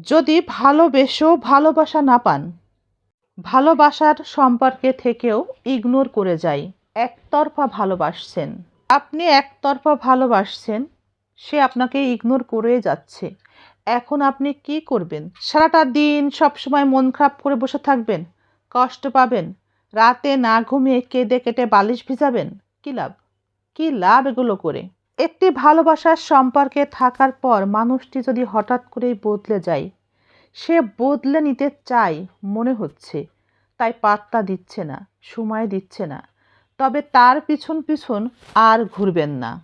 যদি ভালোবেসেও ভালোবাসা না পান, ভালোবাসার সম্পর্কে থেকেও ইগনোর করে যাই। একতরফা ভালোবাসছেন। আপনি একতরফা ভালোবাসছেন, সে আপনাকে ইগনোর করে যাচ্ছে। এখন আপনি কি করবেন? সারাটা দিন সবসময় মন খারাপ করে বসে থাকবেন? কষ্ট পাবেন? রাতে না ঘুমিয়ে কেঁদে কেটে বালিশ ভিজাবেন? কী লাভ? কী লাভ এগুলো করে? একটি ভালোবাসার সম্পর্কে থাকার পর মানুষটি যদি হঠাৎ করেই বদলে যায়, সে বদলে নিতে চায় মনে হচ্ছে, তাই পাত্তা দিচ্ছে না, সময় দিচ্ছে না। তবে তার পিছন পিছন আর ঘুরবেন না।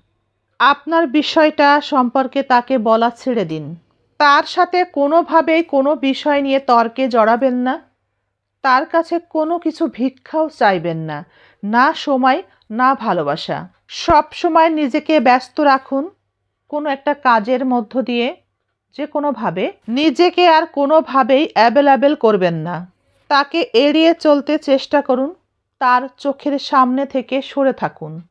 আপনার বিষয়টা সম্পর্কে তাকে বলা ছেড়ে দিন। তার সাথে কোনোভাবেই কোনো বিষয় নিয়ে তর্কে জড়াবেন না। তার কাছে কোনো কিছু ভিক্ষাও চাইবেন না। না সময় না ভালোবাসা। সব সময় নিজেকে ব্যস্ত রাখুন। কোনো একটা কাজের মধ্য দিয়ে যে কোনোভাবে। নিজেকে আর কোনোভাবেই অ্যাভেলেবেল করবেন না। তাকে এড়িয়ে চলতে চেষ্টা করুন। তার চোখের সামনে থেকে সরে থাকুন।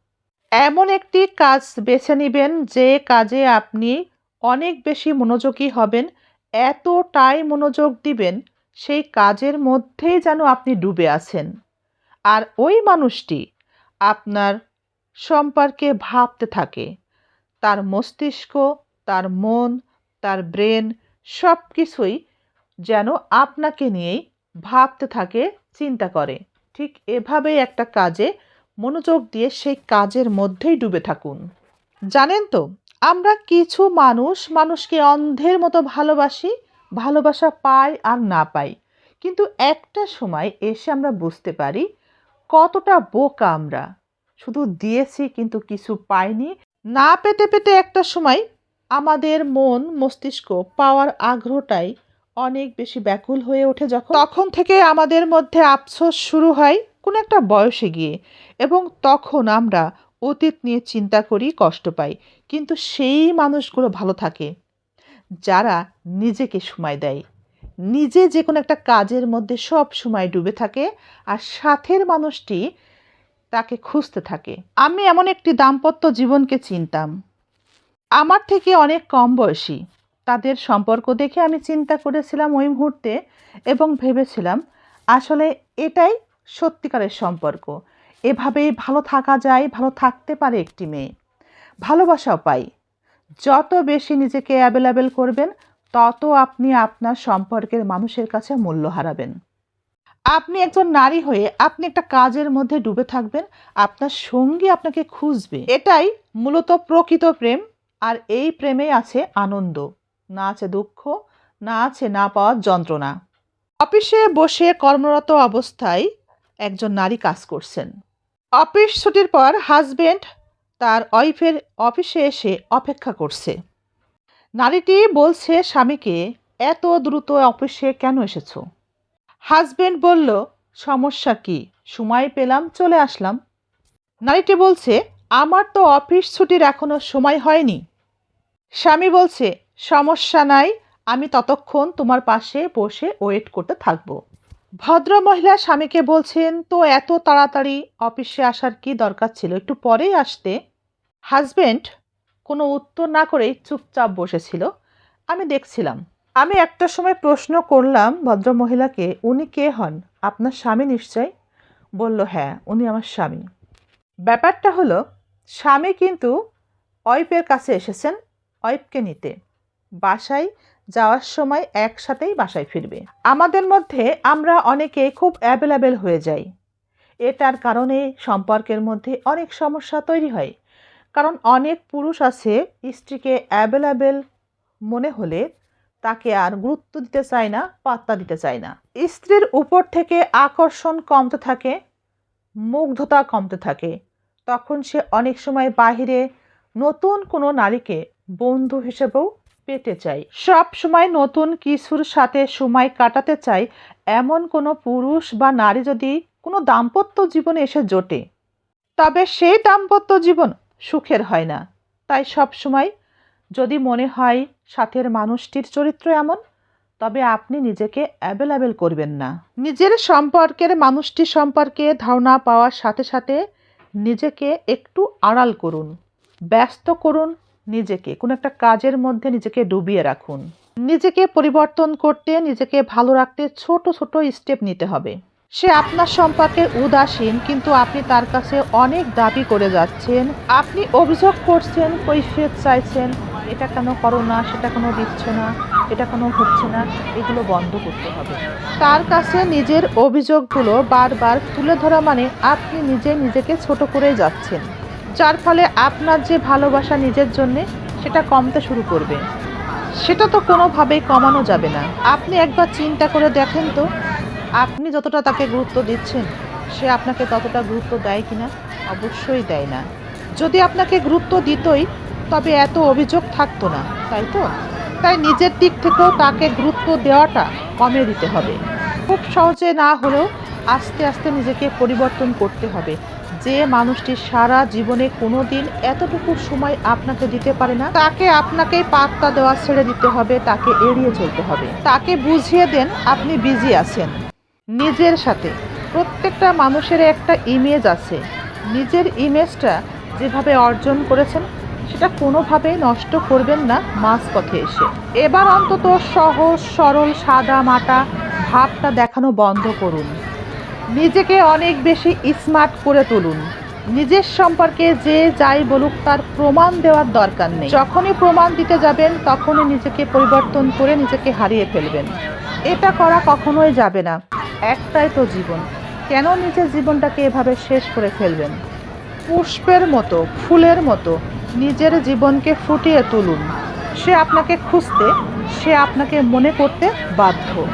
এমন একটি কাজ বেছে নেবেন যে কাজে আপনি অনেক বেশি মনোযোগী হবেন, এতটাই মনোযোগ দিবেন, সেই কাজের মধ্যেই যেন আপনি ডুবে আছেন। আর ওই মানুষটি আপনার সম্পর্কে ভাবতে থাকে। তার মস্তিষ্ক, তার মন, তার ব্রেন সব কিছুই যেন আপনাকে নিয়েই ভাবতে থাকে, চিন্তা করে। ঠিক এভাবেই একটা কাজে মনোযোগ দিয়ে সেই কাজের মধ্যেই ডুবে থাকুন। জানেন তো, আমরা কিছু মানুষ মানুষকে অন্ধের মতো ভালোবাসি, ভালোবাসা পাই আর না পাই। কিন্তু একটা সময় এসে আমরা বুঝতে পারি কতটা বোকা আমরা। শুধু দিয়েছি কিন্তু কিছু পাইনি। না পেতে পেতে একটা সময় আমাদের মন, মস্তিষ্ক পাওয়ার আগ্রহটাই অনেক বেশি ব্যাকুল হয়ে ওঠে যখন তখন থেকে আমাদের মধ্যে আফসোস শুরু হয় কোনো একটা বয়সে গিয়ে এবং তখন আমরা অতীত নিয়ে চিন্তা করি, কষ্ট পাই। কিন্তু সেই মানুষগুলো ভালো থাকে, যারা নিজেকে সময় দেয়। নিজে যে কোনো একটা কাজের মধ্যে সব সময় ডুবে থাকে আর সাথের মানুষটি তাকে খুঁজতে থাকে। আমি এমন একটি দাম্পত্য জীবনকে চিনতাম। আমার থেকে অনেক কম বয়সী। তাদের সম্পর্ক দেখে আমি চিন্তা করেছিলাম ওই মুহূর্তে এবং ভেবেছিলাম, আসলে এটাই সত্যিকারের সম্পর্ক। এভাবেই ভালো থাকা যায়, ভালো থাকতে পারে একটি মেয়ে। ভালোবাসাও পাই। যত বেশি নিজেকে অ্যাভেলেবেল করবেন তত আপনি আপনার সম্পর্কের মানুষের কাছে মূল্য হারাবেন। আপনি একজন নারী হয়ে আপনি একটা কাজের মধ্যে ডুবে থাকবেন, আপনার সঙ্গী আপনাকে খুঁজবে। এটাই মূলত প্রকৃত প্রেম, আর এই প্রেমে আছে আনন্দ। না আছে দুঃখ, না আছে না পাওয়ার যন্ত্রণা। অফিসে বসে কর্মরত অবস্থায় একজন নারী কাজ করছেন। অফিস ছুটির পর হাজবেন্ড তার ওয়াইফের অফিসে এসে অপেক্ষা করছে। নারীটি বলছে স্বামীকে, এত দ্রুত অফিসে কেন এসেছ? হাজবেন্ড বলল, সমস্যা কি? সময় পেলাম, চলে আসলাম। নারীটি বলছে, আমার তো অফিস ছুটির এখনও সময় হয়নি। স্বামী বলছে, সমস্যা নাই, আমি ততক্ষণ তোমার পাশে বসে ওয়েট করতে থাকব। ভদ্র মহিলা স্বামীকে বলছেন, তো এত তাড়াতাড়ি অফিসে আসার কি দরকার ছিল? একটু পরেই আসতে। হাজবেন্ড কোনো উত্তর না করেই চুপচাপ বসেছিল। আমি দেখছিলাম। আমি একটা সময় প্রশ্ন করলাম ভদ্র মহিলাকে উনি কে হন? আপনার স্বামী নিশ্চয় বলল হ্যাঁ উনি আমার স্বামী। ব্যাপারটা হলো, স্বামী কিন্তু ওয়াইফের কাছে এসেছেন ওয়াইফকে নিতে। বাসায় যাওয়ার সময় একসাথেই বাসায় ফিরবে। আমাদের মধ্যে আমরা অনেকে খুব অ্যাভেলেবেল হয়ে যাই। এটার কারণে সম্পর্কের মধ্যে অনেক সমস্যা তৈরি হয়। কারণ অনেক পুরুষ আছে স্ত্রীকে অ্যাভেলেবেল মনে হলে তাকে আর গুরুত্ব দিতে চায় না, পাত্তা দিতে চায় না। স্ত্রীর উপর থেকে আকর্ষণ কমতে থাকে, মুগ্ধতা কমতে থাকে। তখন সে অনেক সময় বাহিরে নতুন কোনো নারীকে বন্ধু হিসেবেও পেতে চাই সব সময় নতুন কিছুর সাথে সময় কাটাতে চাই এমন কোনো পুরুষ বা নারী যদি কোনো দাম্পত্য জীবনে এসে জোটে, তবে সেই দাম্পত্য জীবন সুখের হয় না। তাই সব সময় যদি মনে হয় সাথের মানুষটির চরিত্র এমন, তবে আপনি নিজেকে অ্যাভেলেবেল করবেন না। নিজের সম্পর্কের মানুষটি সম্পর্কে ধারণা পাওয়ার সাথে সাথে নিজেকে একটু আড়াল করুন। ব্যস্ত করুন নিজেকে। কোনো একটা কাজের মধ্যে নিজেকে ডুবিয়ে রাখুন। নিজেকে পরিবর্তন করতে, নিজেকে ভালো রাখতে ছোট ছোট স্টেপ নিতে হবে। সে আপনার সম্পর্কে উদাসীন, কিন্তু আপনি তার কাছে অনেক দাবি করে যাচ্ছেন। আপনি অভিযোগ করছেন, কৈফিয়ত চাইছেন, এটা কেন করো না সেটা কেন দিচ্ছে না, এটা কোনো হচ্ছে না, এগুলো বন্ধ করতে হবে। তার কাছে নিজের অভিযোগগুলো বারবার তুলে ধরা মানে আপনি নিজে নিজেকে ছোট করে যাচ্ছেন। যার ফলে আপনার যে ভালোবাসা নিজের জন্যে, সেটা কমতে শুরু করবে। সেটা তো কোনোভাবেই কমানো যাবে না। আপনি একবার চিন্তা করে দেখেন তো আপনি যতটা তাকে গুরুত্ব দিচ্ছেন, সে আপনাকে ততটা গুরুত্ব দেয় কি না অবশ্যই দেয় না। যদি আপনাকে গুরুত্ব দিতই, তবে এত অভিযোগ থাকতো না, তাই তো? তাই নিজের দিক থেকেও তাকে গুরুত্ব দেওয়াটা কমে দিতে হবে। খুব সহজে না হলেও আস্তে আস্তে নিজেকে পরিবর্তন করতে হবে। যে মানুষটি সারা জীবনে কোনো দিন এতটুকু সময় আপনাকে দিতে পারে না, তাকে আপনাকেই পাত্তা দেওয়া ছেড়ে দিতে হবে, তাকে এড়িয়ে চলতে হবে। তাকে বুঝিয়ে দেন আপনি বিজি আছেন। নিজের সাথে। প্রত্যেকটা মানুষের একটা ইমেজ আছে। নিজের ইমেজটা যেভাবে অর্জন করেছেন, সেটা কোনোভাবেই নষ্ট করবেন না মাঝপথে এসে। এবার অন্তত সহজ, সরল, সাদা, মাটা ভাবটা দেখানো বন্ধ করুন। নিজেকে অনেক বেশি স্মার্ট করে তুলুন। নিজের সম্পর্কে যে যাই বলুক, তার প্রমাণ দেওয়ার দরকার নেই। যখনই প্রমাণ দিতে যাবেন, তখনই নিজেকে পরিবর্তন করে নিজেকে হারিয়ে ফেলবেন। এটা করা কখনোই যাবে না। একটাই তো জীবন। কেন নিজের জীবনটাকে এভাবে শেষ করে ফেলবেন? পুষ্পের মতো, ফুলের মতো নিজের জীবনকে ফুটিয়ে তুলুন। সে আপনাকে খুঁজতে, সে আপনাকে মনে করতে বাধ্য।